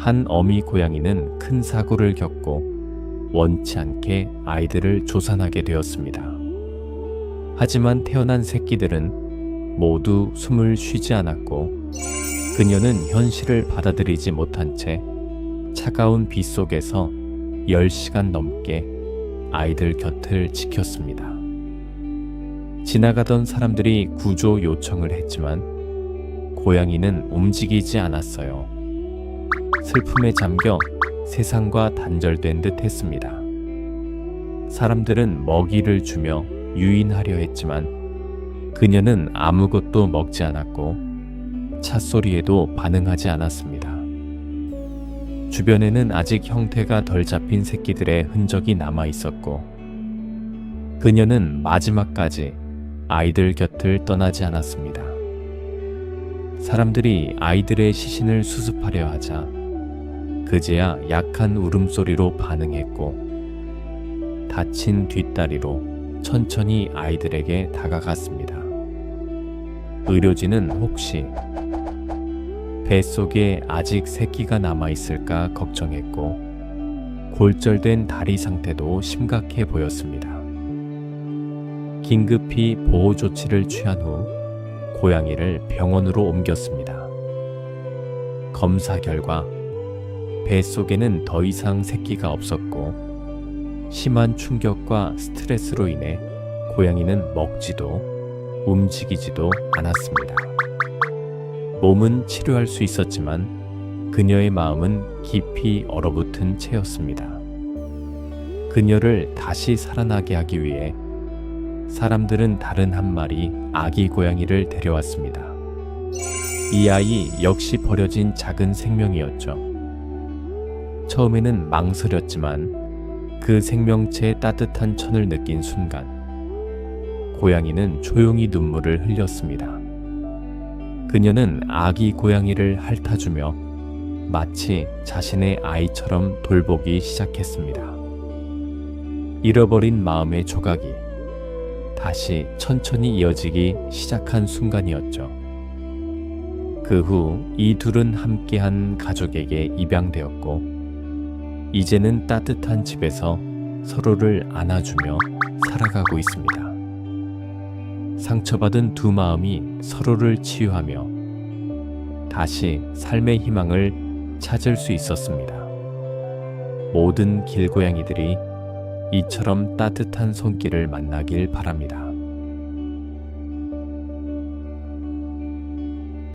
한 어미 고양이는 큰 사고를 겪고 원치 않게 아이들을 조산하게 되었습니다. 하지만 태어난 새끼들은 모두 숨을 쉬지 않았고 그녀는 현실을 받아들이지 못한 채 차가운 비 속에서 10시간 넘게 아이들 곁을 지켰습니다. 지나가던 사람들이 구조 요청을 했지만 고양이는 움직이지 않았어요. 슬픔에 잠겨 세상과 단절된 듯 했습니다. 사람들은 먹이를 주며 유인하려 했지만 그녀는 아무것도 먹지 않았고 찻소리에도 반응하지 않았습니다. 주변에는 아직 형태가 덜 잡힌 새끼들의 흔적이 남아 있었고 그녀는 마지막까지 아이들 곁을 떠나지 않았습니다. 사람들이 아이들의 시신을 수습하려 하자 그제야 약한 울음소리로 반응했고 다친 뒷다리로 천천히 아이들에게 다가갔습니다. 의료진은 혹시 뱃속에 아직 새끼가 남아 있을까 걱정했고 골절된 다리 상태도 심각해 보였습니다. 긴급히 보호 조치를 취한 후 고양이를 병원으로 옮겼습니다. 검사 결과 뱃속에는 더 이상 새끼가 없었고 심한 충격과 스트레스로 인해 고양이는 먹지도 움직이지도 않았습니다. 몸은 치료할 수 있었지만 그녀의 마음은 깊이 얼어붙은 채였습니다. 그녀를 다시 살아나게 하기 위해 사람들은 다른 한 마리 아기 고양이를 데려왔습니다. 이 아이 역시 버려진 작은 생명이었죠. 처음에는 망설였지만 그 생명체의 따뜻한 천을 느낀 순간 고양이는 조용히 눈물을 흘렸습니다. 그녀는 아기 고양이를 핥아주며 마치 자신의 아이처럼 돌보기 시작했습니다. 잃어버린 마음의 조각이 다시 천천히 이어지기 시작한 순간이었죠. 그 후 이 둘은 함께한 가족에게 입양되었고, 이제는 따뜻한 집에서 서로를 안아주며 살아가고 있습니다. 상처받은 두 마음이 서로를 치유하며 다시 삶의 희망을 찾을 수 있었습니다. 모든 길고양이들이 이처럼 따뜻한 손길을 만나길 바랍니다.